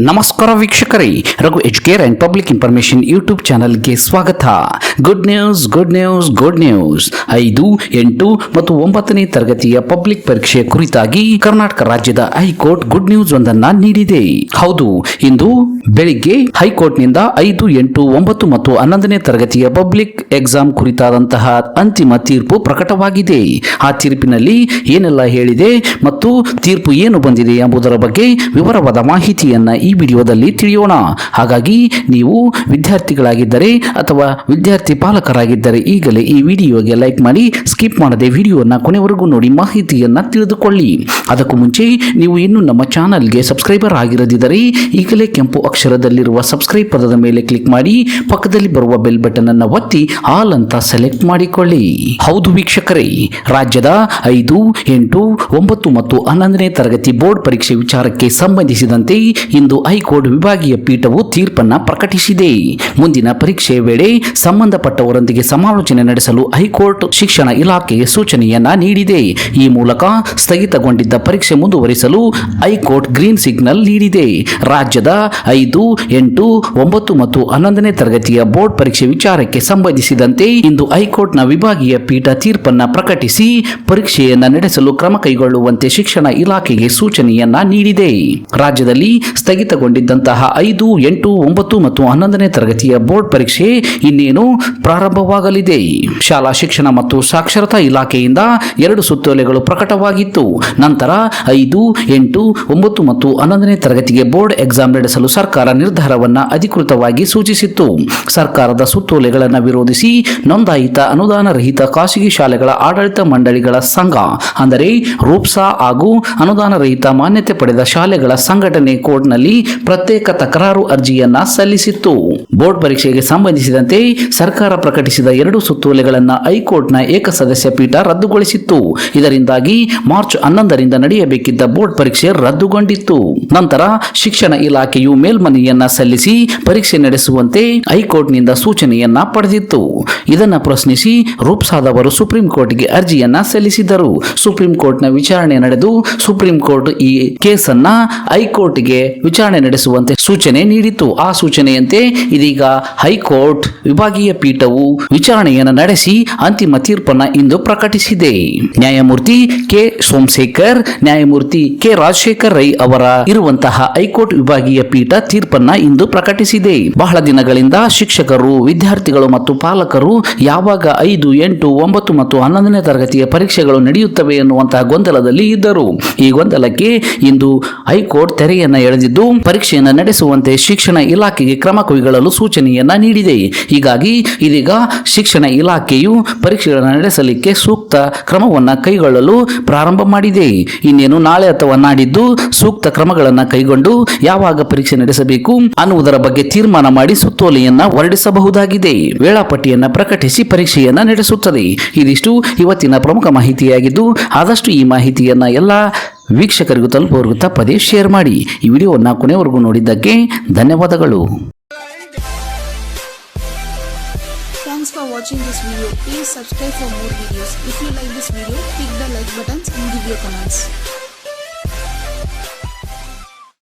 ನಮಸ್ಕಾರ ವೀಕ್ಷಕರೇ, Raghu educare and public information YouTube ಚಾನಲ್ಗೆ ಸ್ವಾಗತ. Good news good news good news ಐದು, ಎಂಟು ಮತ್ತು ಒಂಬತ್ತನೇ ತರಗತಿಯ ಪಬ್ಲಿಕ್ ಪರೀಕ್ಷೆ ಕುರಿತಾಗಿ ಕರ್ನಾಟಕ ರಾಜ್ಯದ ಹೈಕೋರ್ಟ್ ಗುಡ್ ನ್ಯೂಸ್ ಒಂದನ್ನ ನೀಡಿದೆ. ಹೌದು, ಇಂದು ಬೆಳಿಗ್ಗೆ ಹೈಕೋರ್ಟ್ನಿಂದ ಐದು, ಎಂಟು, ಒಂಬತ್ತು ಮತ್ತು ಹನ್ನೊಂದನೇ ತರಗತಿಯ ಪಬ್ಲಿಕ್ ಎಕ್ಸಾಮ್ ಕುರಿತಾದಂತಹ ಅಂತಿಮ ತೀರ್ಪು ಪ್ರಕಟವಾಗಿದೆ. ಆ ತೀರ್ಪಿನಲ್ಲಿ ಏನೆಲ್ಲ ಹೇಳಿದೆ ಮತ್ತು ತೀರ್ಪು ಏನು ಬಂದಿದೆ ಎಂಬುದರ ಬಗ್ಗೆ ವಿವರವಾದ ಮಾಹಿತಿಯನ್ನ ಈ ವಿಡಿಯೋದಲ್ಲಿ ತಿಳಿಯೋಣ. ಹಾಗಾಗಿ ನೀವು ವಿದ್ಯಾರ್ಥಿಗಳಾಗಿದ್ದರೆ ಅಥವಾ ವಿದ್ಯಾರ್ಥಿ ಪಾಲಕರಾಗಿದ್ದರೆ ಈಗಲೇ ಈ ವಿಡಿಯೋಗೆ ಲೈಕ್ ಮಾಡಿ, ಸ್ಕಿಪ್ ಮಾಡದೆ ವಿಡಿಯೋನ ಕೊನೆವರೆಗೂ ನೋಡಿ ಮಾಹಿತಿಯನ್ನು ತಿಳಿದುಕೊಳ್ಳಿ. ಅದಕ್ಕೂ ಮುಂಚೆ ನೀವು ಇನ್ನೂ ನಮ್ಮ ಚಾನಲ್ಗೆ ಸಬ್ಸ್ಕ್ರೈಬರ್ ಆಗಿರದಿದ್ದರೆ ಈಗಲೇ ಕೆಂಪು ಅಕ್ಷರದಲ್ಲಿರುವ ಸಬ್ಸ್ಕ್ರೈಬ್ ಪದದ ಮೇಲೆ ಕ್ಲಿಕ್ ಮಾಡಿ, ಪಕ್ಕದಲ್ಲಿ ಬರುವ ಬೆಲ್ ಬಟನ್ ಅನ್ನು ಒತ್ತಿ, ಆಲ್ ಅಂತ ಸೆಲೆಕ್ಟ್ ಮಾಡಿಕೊಳ್ಳಿ. ಹೌದು ವೀಕ್ಷಕರೇ, ರಾಜ್ಯದ ಐದು, ಎಂಟು, ಒಂಬತ್ತು ಮತ್ತು ಹನ್ನೊಂದನೇ ತರಗತಿ ಬೋರ್ಡ್ ಪರೀಕ್ಷೆ ವಿಚಾರಕ್ಕೆ ಸಂಬಂಧಿಸಿದಂತೆ ಇಂದು ಹೈಕೋರ್ಟ್ ವಿಭಾಗೀಯ ಪೀಠವು ತೀರ್ಪನ್ನು ಪ್ರಕಟಿಸಿದೆ. ಮುಂದಿನ ಪರೀಕ್ಷೆ ವೇಳೆ ಸಂಬಂಧಪಟ್ಟವರೊಂದಿಗೆ ಸಮಾಲೋಚನೆ ನಡೆಸಲು ಹೈಕೋರ್ಟ್ ಶಿಕ್ಷಣ ಇಲಾಖೆಗೆ ಸೂಚನೆಯನ್ನ ನೀಡಿದೆ. ಈ ಮೂಲಕ ಸ್ಥಗಿತಗೊಂಡಿದ್ದ ಪರೀಕ್ಷೆ ಮುಂದುವರಿಸಲು ಹೈಕೋರ್ಟ್ ಗ್ರೀನ್ ಸಿಗ್ನಲ್ ನೀಡಿದೆ. ರಾಜ್ಯದ ಐದು, ಎಂಟು, ಒಂಬತ್ತು ಮತ್ತು ಹನ್ನೊಂದನೇ ತರಗತಿಯ ಬೋರ್ಡ್ ಪರೀಕ್ಷೆ ವಿಚಾರಕ್ಕೆ ಸಂಬಂಧಿಸಿದಂತೆ ಇಂದು ಹೈಕೋರ್ಟ್ನ ವಿಭಾಗೀಯ ಪೀಠ ತೀರ್ಪನ್ನು ಪ್ರಕಟಿಸಿ ಪರೀಕ್ಷೆಯನ್ನು ನಡೆಸಲು ಕ್ರಮ ಕೈಗೊಳ್ಳುವಂತೆ ಶಿಕ್ಷಣ ಇಲಾಖೆಗೆ ಸೂಚನೆಯನ್ನ ನೀಡಿದೆ. ರಾಜ್ಯದಲ್ಲಿ ಸ್ಥಗಿತಗೊಂಡಿದ್ದಂತಹ ಐದು, ಎಂಟು, ಒಂಬತ್ತು ಮತ್ತು ಹನ್ನೊಂದನೇ ತರಗತಿಯ ಬೋರ್ಡ್ ಪರೀಕ್ಷೆ ಇನ್ನೇನು ಪ್ರಾರಂಭವಾಗಲಿದೆ. ಶಾಲಾ ಶಿಕ್ಷಣ ಮತ್ತು ಸಾಕ್ಷರತಾ ಇಲಾಖೆಯಿಂದ ಎರಡು ಸುತ್ತೋಲೆಗಳು ಪ್ರಕಟವಾಗಿತ್ತು. ನಂತರ ಐದು, ಎಂಟು, ಒಂಬತ್ತು ಮತ್ತು ಹನ್ನೊಂದನೇ ತರಗತಿಗೆ ಬೋರ್ಡ್ ಎಕ್ಸಾಮ್ ನಡೆಸಲು ಸರ್ಕಾರ ನಿರ್ಧಾರವನ್ನ ಅಧಿಕೃತವಾಗಿ ಸೂಚಿಸಿತ್ತು. ಸರ್ಕಾರದ ಸುತ್ತೋಲೆಗಳನ್ನು ವಿರೋಧಿಸಿ ನೋಂದಾಯಿತ ಅನುದಾನ ರಹಿತ ಖಾಸಗಿ ಶಾಲೆಗಳ ಆಡಳಿತ ಮಂಡಳಿಗಳ ಸಂಘ, ಅಂದರೆ ರೂಪ್ಸಾ ಹಾಗೂ ಅನುದಾನ ರಹಿತ ಮಾನ್ಯತೆ ಪಡೆದ ಶಾಲೆಗಳ ಸಂಘಟನೆ ಪ್ರತ್ಯೇಕ ತಕರಾರು ಅರ್ಜಿಯನ್ನ ಸಲ್ಲಿಸಿತ್ತು. ಬೋರ್ಡ್ ಪರೀಕ್ಷೆಗೆ ಸಂಬಂಧಿಸಿದಂತೆ ಸರ್ಕಾರ ಪ್ರಕಟಿಸಿದ ಎರಡು ಸುತ್ತೋಲೆಗಳನ್ನು ಹೈಕೋರ್ಟ್ನ ಏಕಸದಸ್ಯ ಪೀಠ ರದ್ದುಗೊಳಿಸಿತ್ತು. ಇದರಿಂದಾಗಿ ಮಾರ್ಚ್ ಹನ್ನೊಂದರಿಂದ ನಡೆಯಬೇಕಿದ್ದ ಬೋರ್ಡ್ ಪರೀಕ್ಷೆ ರದ್ದುಗೊಂಡಿತ್ತು. ನಂತರ ಶಿಕ್ಷಣ ಇಲಾಖೆಯು ಮೇಲ್ಮನೆಯನ್ನ ಸಲ್ಲಿಸಿ ಪರೀಕ್ಷೆ ನಡೆಸುವಂತೆ ಹೈಕೋರ್ಟ್ನಿಂದ ಸೂಚನೆಯನ್ನ ಪಡೆದಿತ್ತು. ಇದನ್ನ ಪ್ರಶ್ನಿಸಿ ರೂಪ್ಸಾದವರು ಸುಪ್ರೀಂ ಕೋರ್ಟ್ಗೆ ಅರ್ಜಿಯನ್ನ ಸಲ್ಲಿಸಿದರು ಸುಪ್ರೀಂ ಕೋರ್ಟ್ನ ವಿಚಾರಣೆ ನಡೆದು ಸುಪ್ರೀಂ ಕೋರ್ಟ್ ಈ ಕೇಸನ್ನ ಹೈಕೋರ್ಟ್ಗೆ ವಿಚಾರಣೆ ನಡೆಸುವಂತೆ ಸೂಚನೆ ನೀಡಿತ್ತು. ಆ ಸೂಚನೆಯಂತೆ ಇದೀಗ ಹೈಕೋರ್ಟ್ ವಿಭಾಗೀಯ ಪೀಠವು ವಿಚಾರಣೆಯನ್ನು ನಡೆಸಿ ಅಂತಿಮ ತೀರ್ಪನ್ನ ಇಂದು ಪ್ರಕಟಿಸಿದೆ. ನ್ಯಾಯಮೂರ್ತಿ ಕೆ. ಸೋಮಶೇಖರ್, ನ್ಯಾಯಮೂರ್ತಿ ಕೆ. ರಾಜಶೇಖರ್ ರೈ ಅವರ ಇರುವಂತಹ ಹೈಕೋರ್ಟ್ ವಿಭಾಗೀಯ ಪೀಠ ತೀರ್ಪನ್ನ ಇಂದು ಪ್ರಕಟಿಸಿದೆ. ಬಹಳ ದಿನಗಳಿಂದ ಶಿಕ್ಷಕರು, ವಿದ್ಯಾರ್ಥಿಗಳು ಮತ್ತು ಪಾಲಕರು ಯಾವಾಗ ಐದು, ಎಂಟು, ಒಂಬತ್ತು ಮತ್ತು ಹನ್ನೊಂದನೇ ತರಗತಿಯ ಪರೀಕ್ಷೆಗಳು ನಡೆಯುತ್ತವೆ ಎನ್ನುವಂತಹ ಗೊಂದಲದಲ್ಲಿ ಇದ್ದರು. ಈ ಗೊಂದಲಕ್ಕೆ ಇಂದು ಹೈಕೋರ್ಟ್ ತೆರೆಯನ್ನ ಎಳೆದಿದ್ದು ಪರೀಕ್ಷೆಯನ್ನು ನಡೆಸುವಂತೆ ಶಿಕ್ಷಣ ಇಲಾಖೆಗೆ ಕ್ರಮ ಕೈಗೊಳ್ಳಲು ಸೂಚನೆಯನ್ನ ನೀಡಿದೆ. ಹೀಗಾಗಿ ಇದೀಗ ಶಿಕ್ಷಣ ಇಲಾಖೆಯು ಪರೀಕ್ಷೆಗಳನ್ನು ನಡೆಸಲಿಕ್ಕೆ ಸೂಕ್ತ ಕ್ರಮವನ್ನು ಕೈಗೊಳ್ಳಲು ಪ್ರಾರಂಭ ಮಾಡಿದೆ. ಇನ್ನೇನು ನಾಳೆ ಅಥವಾ ನಾಡಿದ್ದು ಸೂಕ್ತ ಕ್ರಮಗಳನ್ನು ಕೈಗೊಂಡು ಯಾವಾಗ ಪರೀಕ್ಷೆ ನಡೆಸಬೇಕು ಅನ್ನುವುದರ ಬಗ್ಗೆ ತೀರ್ಮಾನ ಮಾಡಿ ಸುತ್ತೋಲೆಯನ್ನ ಹೊರಡಿಸಬಹುದಾಗಿದೆ. ವೇಳಾಪಟ್ಟಿಯನ್ನು ಪ್ರಕಟಿಸಿ ಪರೀಕ್ಷೆಯನ್ನ ನಡೆಸುತ್ತದೆ. ಇದಿಷ್ಟು ಇವತ್ತಿನ ಪ್ರಮುಖ ಮಾಹಿತಿಯಾಗಿದ್ದು, ಆದಷ್ಟು ಈ ಮಾಹಿತಿಯನ್ನ ಎಲ್ಲ ವೀಕ್ಷಕರಿಗೂ ತಲುಪುವವರೆಗೂ ತಪ್ಪದೇ ಶೇರ್ ಮಾಡಿ ಈ ವಿಡಿಯೋವನ್ನು ಕೊನೆವರೆಗೂ ನೋಡಿದ್ದಕ್ಕೆ ಧನ್ಯವಾದಗಳು Thanks for watching this video. Please subscribe for more videos. If you like this video, click the like buttons and give your comments.